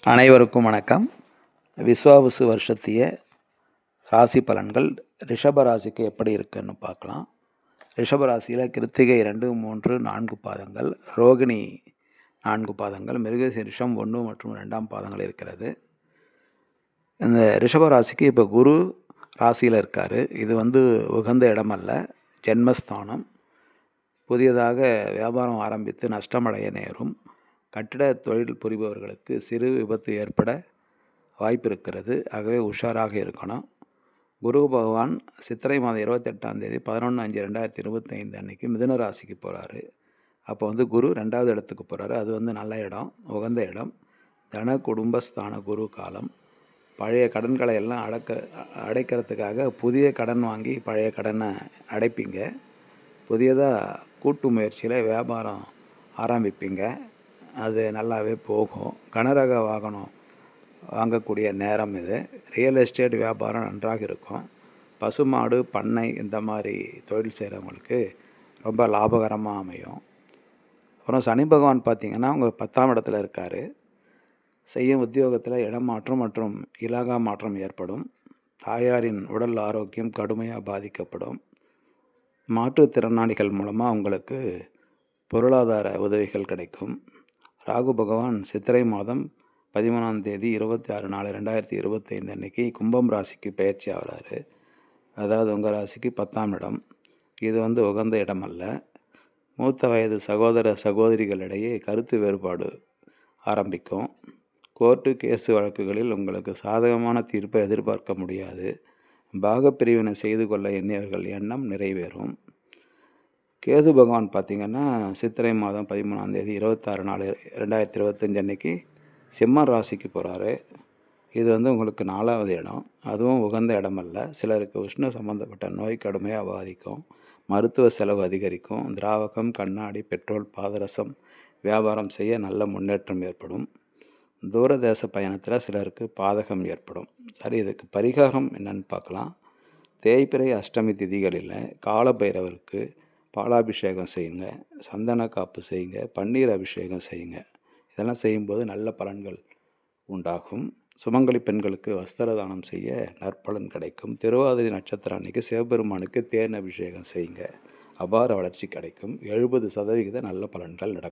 அனைவருக்கும் வணக்கம். விஸ்வாவசு வருஷத்திய ராசி பலன்கள் ரிஷப ராசிக்கு எப்படி இருக்குன்னு பார்க்கலாம். ரிஷப ராசியில் கிருத்திகை ரெண்டு மூன்று நான்கு பாதங்கள் ரோகிணி நான்கு பாதங்கள் மிருகசீரிஷம் ஒன்று மற்றும் ரெண்டாம் பாதங்கள் இருக்கிறது. இந்த ரிஷப ராசிக்கு இப்போ குரு ராசியில் இருக்கார். இது வந்து உகந்த இடமல்ல ஜென்மஸ்தானம். புதியதாக வியாபாரம் ஆரம்பித்து நஷ்டமடைய நேரும். கட்டிட தொழில் புரிபவர்களுக்கு சிறு விபத்து ஏற்பட வாய்ப்பு இருக்கிறது ஆகவே உஷாராக இருக்கணும். குரு பகவான் சித்திரை மாதம் இருபத்தெட்டாம் தேதி பதினொன்று அஞ்சு ரெண்டாயிரத்தி இருபத்தைந்து அன்றைக்கி மிதுன ராசிக்கு போகிறாரு அப்போ வந்து குரு ரெண்டாவது இடத்துக்கு போகிறாரு அது வந்து நல்ல இடம் உகந்த இடம். தன குடும்பஸ்தான குரு காலம். பழைய கடன்களை எல்லாம் அடக்க அடைக்கிறதுக்காக புதிய கடன் வாங்கி பழைய கடனை அடைப்பீங்க. புதியதாக கூட்டு முயற்சியில் வியாபாரம் ஆரம்பிப்பீங்க. அது நல்லாவே போகும். கனரக வாகனம் வாங்கக்கூடிய நேரம் இது. ரியல் எஸ்டேட் வியாபாரம் நன்றாக இருக்கும். பசுமாடு பண்ணை இந்த மாதிரி தொழில் செய்கிறவங்களுக்கு ரொம்ப லாபகரமாக அமையும். அப்புறம் சனி பகவான் பார்த்திங்கன்னா அவங்க பத்தாம் இடத்துல இருக்கார். செய்யும் உத்தியோகத்தில் இடமாற்றம் மற்றும் இலாகா மாற்றம் ஏற்படும். தாயாரின் உடல் ஆரோக்கியம் கடுமையாக பாதிக்கப்படும். மாற்றுத்திறனாளிகள் மூலமாக அவங்களுக்கு பொருளாதார உதவிகள் கிடைக்கும். ராகு பகவான் சித்திரை மாதம் பதிமூணாம் தேதி இருபத்தி ஆறு நாலு ரெண்டாயிரத்தி இருபத்தைந்து அன்னைக்கு கும்பம் ராசிக்கு பயிற்சி ஆகிறாரு. அதாவது உங்கள் ராசிக்கு பத்தாம் இடம். இது வந்து உகந்த இடம் அல்ல. மூத்த வயது சகோதர சகோதரிகளிடையே கருத்து வேறுபாடு ஆரம்பிக்கும். கோர்ட்டு கேஸு வழக்குகளில் உங்களுக்கு சாதகமான தீர்ப்பை எதிர்பார்க்க முடியாது. பாகப்பிரிவினை செய்து கொள்ள எண்ணியவர்கள் எண்ணம் நிறைவேறும். கேது பகவான் பார்த்திங்கன்னா சித்திரை மாதம் பதிமூணாம் தேதி இருபத்தாறு நாலு ரெண்டாயிரத்தி இருபத்தஞ்சி அன்னைக்கு சிம்ம ராசிக்கு போகிறாரு இது வந்து உங்களுக்கு நாலாவது இடம். அதுவும் உகந்த இடமல்ல. சிலருக்கு உஷ்ண சம்மந்தப்பட்ட நோய் கடுமையாக பாதிக்கும். மருத்துவ செலவு அதிகரிக்கும். திராவகம் கண்ணாடி பெட்ரோல் பாதரசம் வியாபாரம் செய்ய நல்ல முன்னேற்றம் ஏற்படும். தூரதேச பயணத்தில் சிலருக்கு பாதகம் ஏற்படும். சரி இதுக்கு பரிகாரம் என்னென்னு பார்க்கலாம். தேய்பிறை அஷ்டமி திதிகளில் காலபைரவருக்கு பாலாபிஷேகம் செய்யுங்க சந்தன காப்பு செய்யுங்க பன்னீர் அபிஷேகம் செய்யுங்க. இதெல்லாம் செய்யும்போது நல்ல பலன்கள் உண்டாகும். சுமங்கலி பெண்களுக்கு வஸ்திர தானம் செய்ய நற்பலன் கிடைக்கும். திருவாதிரை நட்சத்திரம் அன்னைக்கு சிவபெருமானுக்கு தேன் அபிஷேகம் செய்யுங்க. அபார வளர்ச்சி கிடைக்கும். எழுபது சதவிகித நல்ல பலன்கள் நடக்கும்.